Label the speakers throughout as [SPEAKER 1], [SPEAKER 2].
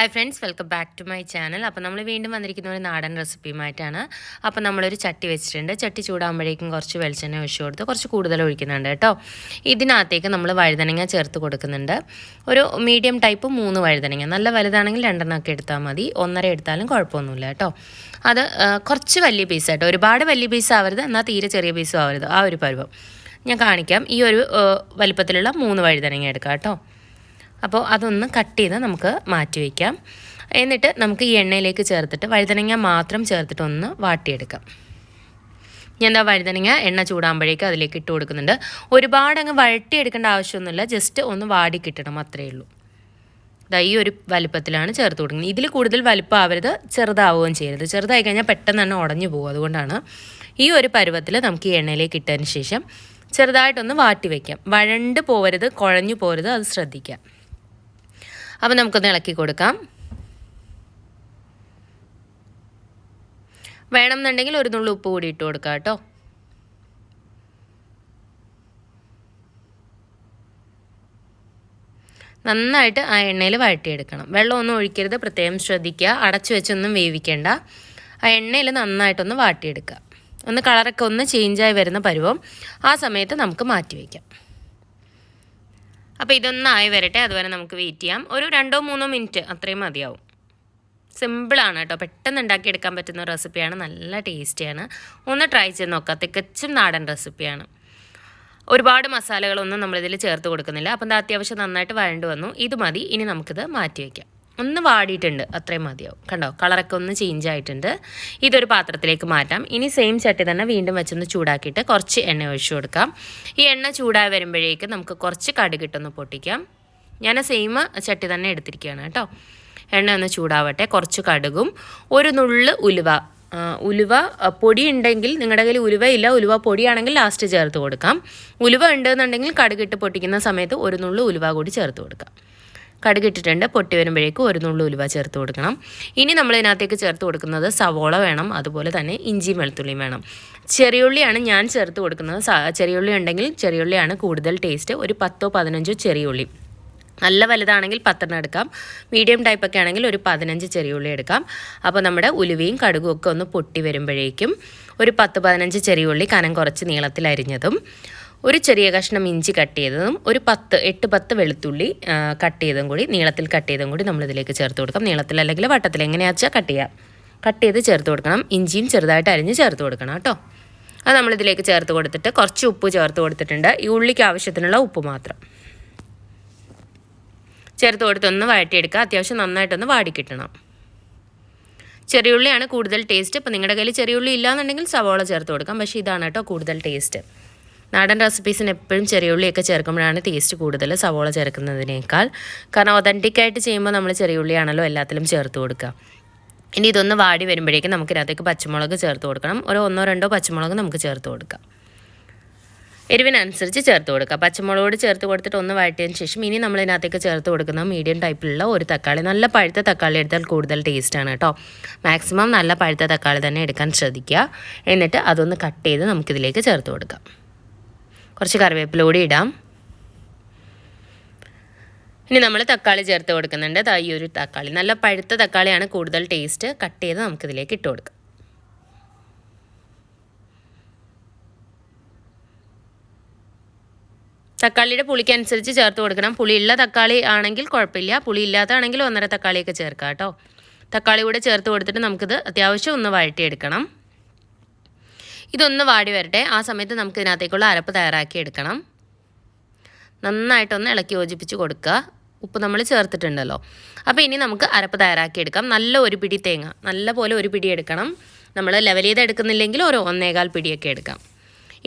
[SPEAKER 1] Hi friends welcome back to my channel അപ്പോൾ നമ്മൾ വീണ്ടും വന്നിരിക്കുന്ന ഒരു നാടൻ റെസിപ്പിയുമായിട്ടാണ്. അപ്പോൾ നമ്മളൊരു ചട്ടി വെച്ചിട്ടുണ്ട്. ചട്ടി ചൂടാകുമ്പോഴേക്കും കുറച്ച് വെളിച്ചെണ്ണ ഒഴിച്ചു കൊടുത്ത് കുറച്ച് കൂടുതൽ ഒഴിക്കുന്നുണ്ട് കേട്ടോ. ഇതിനകത്തേക്ക് നമ്മൾ വഴുതനങ്ങ ചേർത്ത് കൊടുക്കുന്നുണ്ട്. ഒരു മീഡിയം ടൈപ്പ് മൂന്ന് വഴുതനങ്ങ. നല്ല വലുതാണെങ്കിൽ രണ്ടെണ്ണമൊക്കെ എടുത്താൽ മതി. ഒന്നര എടുത്താലും കുഴപ്പമൊന്നുമില്ല കേട്ടോ. അത് കുറച്ച് വലിയ പീസ് കേട്ടോ ഒരുപാട് വലിയ പീസ് ആവരുത്. എന്നാൽ തീരെ ചെറിയ പീസും ആവരുത്. ആ ഒരു പരുവം. ഞാൻ കാണിക്കാം. ഈ ഒരു വലുപ്പത്തിലുള്ള മൂന്ന് വഴുതനങ്ങ എടുക്കാം കേട്ടോ. അപ്പോൾ അതൊന്ന് കട്ട് ചെയ്ത് നമുക്ക് മാറ്റി വയ്ക്കാം എന്നിട്ട് നമുക്ക് ഈ എണ്ണയിലേക്ക് ചേർത്തിട്ട് വഴുതനങ്ങ മാത്രം ചേർത്തിട്ട് ഒന്ന് വാട്ടിയെടുക്കാം. ഞാൻ എന്താ വഴുതനങ്ങ? എണ്ണ ചൂടാകുമ്പോഴേക്കും അതിലേക്ക് ഇട്ട് കൊടുക്കുന്നുണ്ട്. ഒരുപാട് അങ്ങ് വഴട്ടിയെടുക്കേണ്ട ആവശ്യമൊന്നുമില്ല. ജസ്റ്റ് ഒന്ന് വാടി കിട്ടണം അത്രയേ ഉള്ളൂ. ഇതാ ഈ ഒരു വലിപ്പത്തിലാണ് ചേർത്ത് കൊടുക്കുന്നത്. ഇതിൽ കൂടുതൽ വലിപ്പം ആവരുത് ചെറുതാവുകയും ചെയ്യരുത്. ചെറുതായി കഴിഞ്ഞാൽ പെട്ടെന്ന് തന്നെ ഉടഞ്ഞു പോകും. അതുകൊണ്ടാണ് ഈ ഒരു പരുവത്തിൽ നമുക്ക് ഈ എണ്ണയിലേക്ക് ഇട്ടതിന് ശേഷം ചെറുതായിട്ടൊന്ന് വാട്ടി വയ്ക്കാം വഴണ്ട് പോവരുത് കുഴഞ്ഞു പോരുത് അത് ശ്രദ്ധിക്കാം. അപ്പോൾ നമുക്കൊന്ന് ഇളക്കി കൊടുക്കാം. വേണമെന്നുണ്ടെങ്കിൽ ഒരു നുള്ളു ഉപ്പ് കൂടി ഇട്ട് കൊടുക്കാം കേട്ടോ. നന്നായിട്ട് ആ എണ്ണയിൽ വഴറ്റിയെടുക്കണം. വെള്ളമൊന്നും ഒഴിക്കരുത് പ്രത്യേകം ശ്രദ്ധിക്കുക. അടച്ചു വെച്ചൊന്നും വേവിക്കേണ്ട. ആ എണ്ണയിൽ നന്നായിട്ടൊന്ന് വാട്ടിയെടുക്കുക. ഒന്ന് കളറൊക്കെ ഒന്ന് ചേഞ്ചായി വരുന്ന പരുവം ആ സമയത്ത് നമുക്ക് മാറ്റി വയ്ക്കാം അപ്പോൾ ഇതൊന്നായി വരട്ടെ അതുവരെ നമുക്ക് വെയിറ്റ് ചെയ്യാം. ഒരു രണ്ടോ മൂന്നോ മിനിറ്റ് അത്രയും മതിയാവും. സിമ്പിളാണ് കേട്ടോ. പെട്ടെന്ന് ഉണ്ടാക്കിയെടുക്കാൻ പറ്റുന്ന റെസിപ്പിയാണ് നല്ല ടേസ്റ്റിയാണ് ഒന്ന് ട്രൈ ചെയ്ത് നോക്കാം തികച്ചും നാടൻ റെസിപ്പിയാണ് ഒരുപാട് മസാലകളൊന്നും നമ്മളിതിൽ ചേർത്ത് കൊടുക്കുന്നില്ല. അപ്പം അത്യാവശ്യം നന്നായിട്ട് വഴണ്ട് വന്നു. ഇത് മതി. ഇനി നമുക്കിത് മാറ്റി വയ്ക്കാം ഒന്ന് വാടിയിട്ടുണ്ട് അത്രയും മതിയാവും. കണ്ടോ? കളറൊക്കെ ഒന്ന് ചേഞ്ച് ആയിട്ടുണ്ട്. ഇതൊരു പാത്രത്തിലേക്ക് മാറ്റാം. ഇനി സെയിം ചട്ടി തന്നെ വീണ്ടും വെച്ചൊന്ന് ചൂടാക്കിയിട്ട് കുറച്ച് എണ്ണ ഒഴിച്ചു കൊടുക്കാം. ഈ എണ്ണ ചൂടായി വരുമ്പോഴേക്ക് നമുക്ക് കുറച്ച് കടുകിട്ടൊന്ന് പൊട്ടിക്കാം. ഞാൻ സെയിം ചട്ടി തന്നെ എടുത്തിരിക്കുകയാണ് കേട്ടോ. എണ്ണ ഒന്ന് ചൂടാവട്ടെ കുറച്ച് കടുകും ഒരു നുള്ള് ഉലുവ. ഉലുവ പൊടി ഉണ്ടെങ്കിൽ നിങ്ങളുടെ കയ്യിൽ ഉലുവ ഇല്ല ഉലുവ പൊടിയാണെങ്കിൽ ലാസ്റ്റ് ചേർത്ത് കൊടുക്കാം. ഉലുവ ഉണ്ടെന്നുണ്ടെങ്കിൽ കടുകിട്ട് പൊട്ടിക്കുന്ന സമയത്ത് ഒരു നുള്ളു ഉലുവ കൂടി ചേർത്ത് കൊടുക്കാം. കടുകിട്ടിട്ടുണ്ട്. പൊട്ടി വരുമ്പോഴേക്കും ഒരു നുള്ളു ഉലുവ ചേർത്ത് കൊടുക്കണം. ഇനി നമ്മൾ ഇതിനകത്തേക്ക് ചേർത്ത് കൊടുക്കുന്നത് സവോള വേണം. അതുപോലെ തന്നെ ഇഞ്ചിയും വെളുത്തുള്ളിയും വേണം. ചെറിയുള്ളിയാണ് ഞാൻ ചേർത്ത് കൊടുക്കുന്നത്. ചെറിയ ചെറിയുള്ളി ഉണ്ടെങ്കിൽ ചെറിയുള്ളിയാണ് കൂടുതൽ ടേസ്റ്റ് ഒരു പത്തോ പതിനഞ്ചോ ചെറിയുള്ളി. നല്ല വലുതാണെങ്കിൽ പത്തെണ്ണം എടുക്കാം. മീഡിയം ടൈപ്പ് ഒക്കെ ആണെങ്കിൽ ഒരു പതിനഞ്ച് ചെറിയുള്ളി എടുക്കാം. അപ്പോൾ നമ്മുടെ ഉലുവയും കടുകും ഒക്കെ ഒന്ന് പൊട്ടി വരുമ്പോഴേക്കും ഒരു പത്ത് പതിനഞ്ച് ചെറിയുള്ളി കനം കുറച്ച് നീളത്തിൽ അരിഞ്ഞതും ഒരു ചെറിയ കഷ്ണം ഇഞ്ചി കട്ട് ചെയ്തതും ഒരു പത്ത് എട്ട് പത്ത് വെളുത്തുള്ളി കട്ട് ചെയ്തതും കൂടി നീളത്തിൽ കട്ട് ചെയ്തതും കൂടി നമ്മളിതിലേക്ക് ചേർത്ത് കൊടുക്കാം. നീളത്തിൽ അല്ലെങ്കിൽ വട്ടത്തിൽ എങ്ങനെയാ വെച്ചാൽ കട്ട് ചെയ്യാം. കട്ട് ചെയ്ത് ചേർത്ത് കൊടുക്കണം. ഇഞ്ചിയും ചെറുതായിട്ട് അരിഞ്ഞ് ചേർത്ത് കൊടുക്കണം കേട്ടോ. അത് നമ്മളിതിലേക്ക് ചേർത്ത് കൊടുത്തിട്ട് കുറച്ച് ഉപ്പ് ചേർത്ത് കൊടുത്തിട്ടുണ്ട്. ഈ ഉള്ളിക്ക് ആവശ്യത്തിനുള്ള ഉപ്പ് മാത്രം. ചേർത്ത് കൊടുത്തൊന്ന് വഴറ്റിയെടുക്കുക. അത്യാവശ്യം നന്നായിട്ടൊന്ന് വാടിക്കിട്ടണം ചെറിയുള്ളിയാണ് കൂടുതൽ ടേസ്റ്റ് അപ്പോൾ നിങ്ങളുടെ കയ്യിൽ ചെറിയുള്ളി ഇല്ലാന്നുണ്ടെങ്കിൽ സവോള ചേർത്ത് കൊടുക്കാം. പക്ഷേ ഇതാണ് കേട്ടോ കൂടുതൽ ടേസ്റ്റ് നാടൻ റെസിപ്പീസിന് എപ്പോഴും ചെറിയ ഉള്ളിയൊക്കെ ചേർക്കുമ്പോഴാണ് ടേസ്റ്റ് കൂടുതൽ സവോള ചേർക്കുന്നതിനേക്കാൾ. കാരണം ഒതന്റിക്കായിട്ട് ചെയ്യുമ്പോൾ നമ്മൾ ചെറിയ ഉള്ളിയാണല്ലോ എല്ലാത്തിലും ചേർത്ത് കൊടുക്കുക. ഇനി ഇതൊന്ന് വാടി വരുമ്പോഴേക്കും നമുക്ക് ഇതിനകത്തേക്ക് പച്ചമുളക് ചേർത്ത് കൊടുക്കണം. ഒരു ഒന്നോ രണ്ടോ പച്ചമുളക് നമുക്ക് ചേർത്ത് കൊടുക്കാം. എരിവിനനുസരിച്ച് ചേർത്ത് കൊടുക്കുക പച്ചമുളകോട് ചേർത്ത് കൊടുത്തിട്ട് ഒന്ന് വഴറ്റിയതിന് ശേഷം ഇനി നമ്മൾ ഇതിനകത്തേക്ക് ചേർത്ത് കൊടുക്കുന്ന മീഡിയം ടൈപ്പിലുള്ള ഒരു തക്കാളി. നല്ല പഴുത്ത തക്കാളി എടുത്താൽ കൂടുതൽ ടേസ്റ്റാണ് കേട്ടോ. മാക്സിമം നല്ല പഴുത്ത തക്കാളി തന്നെ എടുക്കാൻ ശ്രദ്ധിക്കുക. എന്നിട്ട് അതൊന്ന് കട്ട് ചെയ്ത് നമുക്കിതിലേക്ക് ചേർത്ത് കൊടുക്കാം. കുറച്ച് കറിവേപ്പില കൂടി ഇടാം. ഇനി നമ്മൾ തക്കാളി ചേർത്ത് കൊടുക്കുന്നുണ്ട്. ഈ ഒരു തക്കാളി. നല്ല പഴുത്ത തക്കാളിയാണ് കൂടുതൽ ടേസ്റ്റ് കട്ട് ചെയ്ത് നമുക്കിതിലേക്ക് ഇട്ട് കൊടുക്കാം. തക്കാളിയുടെ പുളിക്ക് അനുസരിച്ച് ചേർത്ത് കൊടുക്കണം. പുളിയുള്ള തക്കാളി ആണെങ്കിൽ കുഴപ്പമില്ല. പുളി ഇല്ലാത്തതാണെങ്കിൽ ഒന്നര തക്കാളിയൊക്കെ ചേർക്കാം കേട്ടോ. തക്കാളി കൂടെ ചേർത്ത് കൊടുത്തിട്ട് നമുക്കിത് അത്യാവശ്യം ഒന്ന് വഴറ്റിയെടുക്കണം. ഇതൊന്ന് വാടി വരട്ടെ. ആ സമയത്ത് നമുക്ക് ഇതിനകത്തേക്കുള്ള അരപ്പ് തയ്യാറാക്കി എടുക്കണം. നന്നായിട്ടൊന്ന് ഇളക്കി യോജിപ്പിച്ച് കൊടുക്കുക. ഉപ്പ് നമ്മൾ ചേർത്തിട്ടുണ്ടല്ലോ. അപ്പോൾ ഇനി നമുക്ക് അരപ്പ് തയ്യാറാക്കി എടുക്കാം. നല്ല ഒരു പിടി തേങ്ങ. നല്ല പോലെ ഒരു പിടി എടുക്കണം. നമ്മൾ ലെവൽ ചെയ്ത് എടുക്കുന്നില്ലെങ്കിൽ ഒരു ഒന്നേകാൽ പിടിയൊക്കെ എടുക്കാം.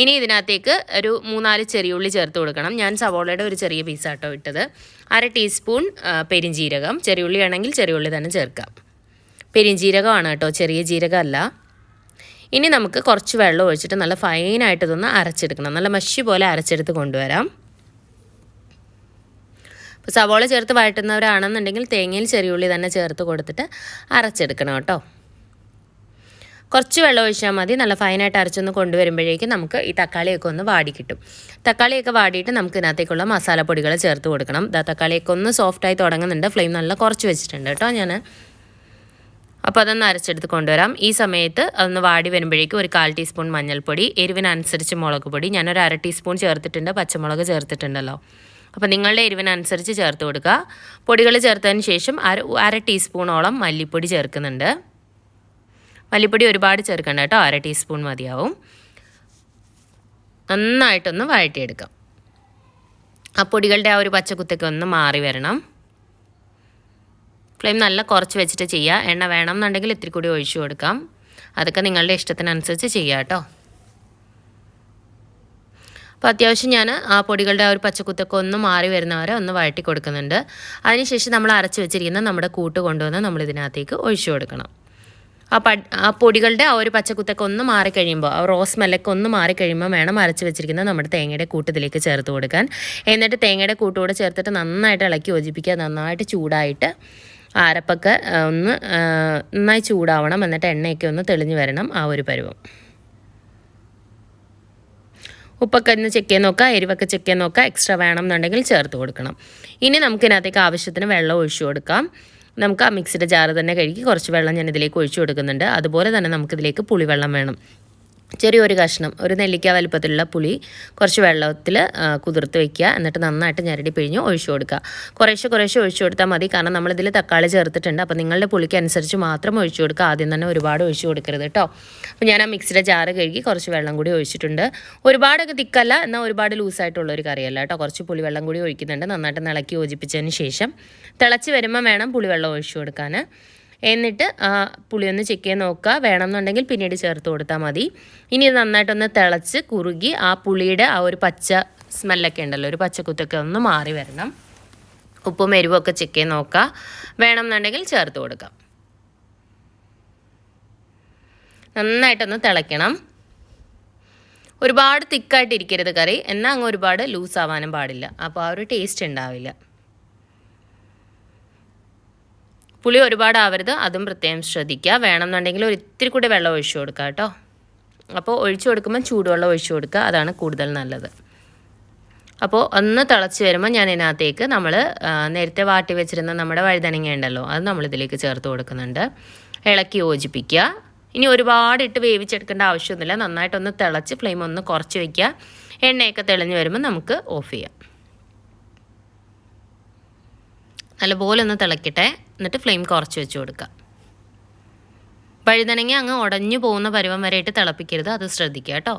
[SPEAKER 1] ഇനി ഇതിനകത്തേക്ക് ഒരു മൂന്നാൽ ചെറിയുള്ളി ചേർത്ത് കൊടുക്കണം. ഞാൻ സവോളയുടെ ഒരു ചെറിയ പീസാട്ടോ ഇട്ടത്. അര ടീസ്പൂൺ പെരിഞ്ജീരകം ചെറിയുള്ളി ആണെങ്കിൽ ചെറിയുള്ളി തന്നെ ചേർക്കാം. പെരിഞ്ജീരകമാണ് കേട്ടോ. ചെറിയ ജീരകമല്ല. ഇനി നമുക്ക് കുറച്ച് വെള്ളം ഒഴിച്ചിട്ട് നല്ല ഫൈനായിട്ട് ഇതൊന്ന് അരച്ചെടുക്കണം. നല്ല മഷി പോലെ അരച്ചെടുത്ത് കൊണ്ടുവരാം. ഇപ്പോൾ സവോള ചേർത്ത് വഴറ്റുന്നവരാണെന്നുണ്ടെങ്കിൽ തേങ്ങയിൽ ചെറിയുള്ളി തന്നെ ചേർത്ത് കൊടുത്തിട്ട് അരച്ചെടുക്കണം കേട്ടോ. കുറച്ച് വെള്ളം ഒഴിച്ചാൽ മതി. നല്ല ഫൈനായിട്ട് അരച്ചൊന്ന് കൊണ്ടുവരുമ്പോഴേക്കും നമുക്ക് ഈ തക്കാളിയൊക്കെ ഒന്ന് വാടി കിട്ടും. തക്കാളിയൊക്കെ വാടിയിട്ട് നമുക്ക് ഇതിനകത്തേക്കുള്ള മസാലപ്പൊടികൾ ചേർത്ത് കൊടുക്കണം. തക്കാളിയൊക്കെ ഒന്ന് സോഫ്റ്റായി തുടങ്ങുന്നുണ്ട്. ഫ്ലെയിം നല്ല കുറച്ച് വെച്ചിട്ടുണ്ട് കേട്ടോ ഞാൻ അപ്പോൾ അതൊന്ന് അരച്ചെടുത്ത് കൊണ്ടുവരാം. ഈ സമയത്ത് അതൊന്ന് വാടി വരുമ്പോഴേക്കും ഒരു കാൽ ടീസ്പൂൺ മഞ്ഞൾപ്പൊടി എരിവിനനുസരിച്ച് മുളക് പൊടി. ഞാനൊരു അര ടീസ്പൂൺ ചേർത്തിട്ടുണ്ട് പച്ചമുളക് ചേർത്തിട്ടുണ്ടല്ലോ. അപ്പോൾ നിങ്ങളുടെ എരിവിനനുസരിച്ച് ചേർത്ത് കൊടുക്കുക. പൊടികൾ ചേർത്തതിന് ശേഷം അര അര ടീസ്പൂണോളം മല്ലിപ്പൊടി ചേർക്കുന്നുണ്ട്. മല്ലിപ്പൊടി ഒരുപാട് ചേർക്കണ്ട കേട്ടോ അര ടീസ്പൂൺ മതിയാവും. നന്നായിട്ടൊന്ന് വഴറ്റിയെടുക്കാം. ആ പൊടികളുടെ ആ ഒരു പച്ചക്കുത്തൊക്കെ ഒന്ന് മാറി വരണം. ഫ്ലെയിം നല്ല കുറച്ച് വെച്ചിട്ട് ചെയ്യുക എണ്ണ വേണം എന്നുണ്ടെങ്കിൽ ഇത്തിരി കൂടി ഒഴിച്ചു കൊടുക്കാം. അതൊക്കെ നിങ്ങളുടെ ഇഷ്ടത്തിനനുസരിച്ച് ചെയ്യുക കേട്ടോ. അപ്പോൾ അത്യാവശ്യം ഞാൻ ആ പൊടികളുടെ ആ ഒരു പച്ചക്കുത്തൊക്കെ ഒന്ന് മാറി വരുന്നവരെ ഒന്ന് വഴറ്റി കൊടുക്കുന്നുണ്ട്. അതിനുശേഷം നമ്മൾ അരച്ച് വെച്ചിരിക്കുന്ന നമ്മുടെ കൂട്ട് കൊണ്ടുവന്ന് നമ്മൾ ഇതിനകത്തേക്ക് ഒഴിച്ചു കൊടുക്കണം. ആ പ ആ പൊടികളുടെ ആ ഒരു പച്ചക്കുത്തൊക്കെ ഒന്ന് മാറിക്കഴിയുമ്പോൾ ആ റോസ് മെല്ലൊക്കെ ഒന്ന് മാറിക്കഴിയുമ്പോൾ വേണം അരച്ച് വെച്ചിരിക്കുന്ന നമ്മുടെ തേങ്ങയുടെ കൂട്ടത്തിലേക്ക് ചേർത്ത് കൊടുക്കാൻ. എന്നിട്ട് തേങ്ങയുടെ കൂട്ടുകൂടെ ചേർത്തിട്ട് നന്നായിട്ട് ഇളക്കി യോജിപ്പിക്കുക. നന്നായിട്ട് ചൂടായിട്ട് അരപ്പൊക്കെ ഒന്ന് നന്നായി ചൂടാവണം. എന്നിട്ട് എണ്ണയൊക്കെ ഒന്ന് തെളിഞ്ഞു വരണം ആ ഒരു പരുവം. ഉപ്പൊക്കെ ഒന്ന് ചെക്ക് ചെയ്ത് നോക്കുക. എരിവൊക്കെ ചെക്ക് ചെയ്ത് നോക്കുക. എക്സ്ട്രാ വേണം എന്നുണ്ടെങ്കിൽ ചേർത്ത് കൊടുക്കണം. ഇനി നമുക്ക് നമുക്കിതിനകത്തേക്ക് ആവശ്യത്തിന് വെള്ളം ഒഴിച്ചു കൊടുക്കാം. നമുക്ക് ആ മിക്സിയുടെ ജാറ് തന്നെ കഴുകി കുറച്ച് വെള്ളം ഞാൻ ഇതിലേക്ക് ഒഴിച്ചു കൊടുക്കുന്നുണ്ട്. അതുപോലെ തന്നെ നമുക്കിതിലേക്ക് പുളിവെള്ളം വേണം. ചെറിയൊരു കഷ്ണം ഒരു നെല്ലിക്ക വലുപ്പത്തിലുള്ള പുളി കുറച്ച് വെള്ളത്തിൽ കുതിർത്ത് വെക്കുക. എന്നിട്ട് നന്നായിട്ട് ഞരടി പിഴിഞ്ഞ് ഒഴിച്ചു കൊടുക്കുക. കുറേശ്ശെ കുറേശ്ശെ ഒഴിച്ചു കൊടുത്താൽ മതി. കാരണം നമ്മളിതിൽ തക്കാളി ചേർത്തിട്ടുണ്ട്. അപ്പോൾ നിങ്ങളുടെ പുളിക്ക് അനുസരിച്ച് മാത്രം ഒഴിച്ചു കൊടുക്കുക. ആദ്യം തന്നെ ഒരുപാട് ഒഴിച്ചു കൊടുക്കരുത് കേട്ടോ. അപ്പോൾ ഞാൻ ആ മിക്സിയുടെ ജാറ് കഴുകി കുറച്ച് വെള്ളം കൂടി ഒഴിച്ചിട്ടുണ്ട്. ഒരുപാടൊക്കെ തിക്കല്ല. എന്നാൽ ഒരുപാട് ലൂസായിട്ടുള്ള ഒരു കറിയല്ല കേട്ടോ. കുറച്ച് പുളിവെള്ളം കൂടി ഒഴിക്കുന്നുണ്ട്. നന്നായിട്ട് ഇളക്കി യോജിപ്പിച്ചതിന് ശേഷം തിളച്ച് വരുമ്പോൾ വേണം പുളിവെള്ളം ഒഴിച്ചു കൊടുക്കാൻ. എന്നിട്ട് ആ പുളി ഒന്ന് ചെക്ക് ചെയ്ത് നോക്കുക. വേണമെന്നുണ്ടെങ്കിൽ പിന്നീട് ചേർത്ത് കൊടുത്താൽ മതി. ഇനി ഇത് നന്നായിട്ടൊന്ന് തിളച്ച് കുറുകി ആ പുളിയുടെ ആ ഒരു പച്ച സ്മെല്ലൊക്കെ ഉണ്ടല്ലോ ഒരു പച്ചക്കുത്തൊക്കെ ഒന്ന് മാറി വരണം. ഉപ്പും എരിവൊക്കെ ചെക്ക് ചെയ്ത് നോക്കുക. വേണമെന്നുണ്ടെങ്കിൽ ചേർത്ത് കൊടുക്കാം. നന്നായിട്ടൊന്ന് തിളയ്ക്കണം. ഒരുപാട് തിക്കായിട്ട് ഇരിക്കരുത് കറി. എന്നാൽ അങ്ങ് ഒരുപാട് ലൂസ് ആവാനും പാടില്ല. അപ്പോൾ ആ ഒരു ടേസ്റ്റ് ഉണ്ടാവില്ല. പുളി ഒരുപാട് ആവരുത് അതും പ്രത്യേകം ശ്രദ്ധിക്കുക. വേണമെന്നുണ്ടെങ്കിൽ ഒരു ഇത്തിരി കൂടി വെള്ളം ഒഴിച്ചു കൊടുക്കുക കേട്ടോ. അപ്പോൾ ഒഴിച്ചു കൊടുക്കുമ്പോൾ ചൂടുവെള്ളം ഒഴിച്ചു കൊടുക്കുക അതാണ് കൂടുതൽ നല്ലത്. അപ്പോൾ ഒന്ന് തിളച്ച് വരുമ്പോൾ ഞാൻ ഇതിനകത്തേക്ക് നമ്മൾ നേരത്തെ വാട്ടി വെച്ചിരുന്ന നമ്മുടെ വഴുതനങ്ങ ഉണ്ടല്ലോ അത് നമ്മളിതിലേക്ക് ചേർത്ത് കൊടുക്കുന്നുണ്ട്. ഇളക്കി യോജിപ്പിക്കുക. ഇനി ഒരുപാട് ഇട്ട് വേവിച്ചെടുക്കേണ്ട ആവശ്യമൊന്നുമില്ല നന്നായിട്ടൊന്ന് തിളച്ച് ഫ്ലെയിം ഒന്ന് കുറച്ച് വയ്ക്കുക എണ്ണയൊക്കെ തെളിഞ്ഞ് വരുമ്പോൾ നമുക്ക് ഓഫ് ചെയ്യാം. നല്ലപോലെ ഒന്ന് തിളക്കട്ടെ. എന്നിട്ട് ഫ്ലെയിം കുറച്ച് വെച്ച് കൊടുക്കുക. വഴുതനങ്ങ അങ്ങ് ഉടഞ്ഞു പോകുന്ന പരുവം വരെയായിട്ട് തിളപ്പിക്കരുത്. അത് ശ്രദ്ധിക്കുക കേട്ടോ.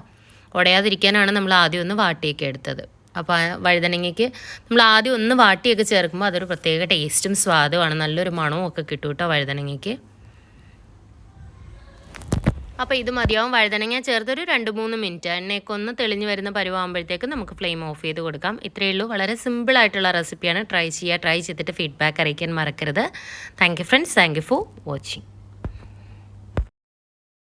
[SPEAKER 1] ഉടയാതിരിക്കാനാണ് നമ്മൾ ആദ്യം ഒന്ന് വാട്ടിയൊക്കെ എടുത്തത്. അപ്പോൾ വഴുതനങ്ങയ്ക്ക് നമ്മൾ ആദ്യം ഒന്ന് വാട്ടിയൊക്കെ ചേർക്കുമ്പോൾ അതൊരു പ്രത്യേക ടേസ്റ്റും സ്വാദുമാണ് നല്ലൊരു മണവും ഒക്കെ കിട്ടും കേട്ടോ വഴുതനങ്ങയ്ക്ക്. അപ്പോൾ ഇത് മതിയാവും വഴുതനങ്ങ ചേർത്തൊരു രണ്ട് മൂന്ന് മിനിറ്റ്. എണ്ണയൊക്കെ ഒന്ന് തെളിഞ്ഞ് വരുന്ന പരുവാകുമ്പോഴത്തേക്ക് നമുക്ക് ഫ്ലെയിം ഓഫ് ചെയ്ത് കൊടുക്കാം. ഇത്രയേ ഉള്ളൂ. വളരെ സിമ്പിൾ ആയിട്ടുള്ള റെസിപ്പിയാണ് ട്രൈ ചെയ്യുക ട്രൈ ചെയ്തിട്ട് ഫീഡ്ബാക്ക് അറിയിക്കാൻ മറക്കരുത്. Thank you friends thank you for watching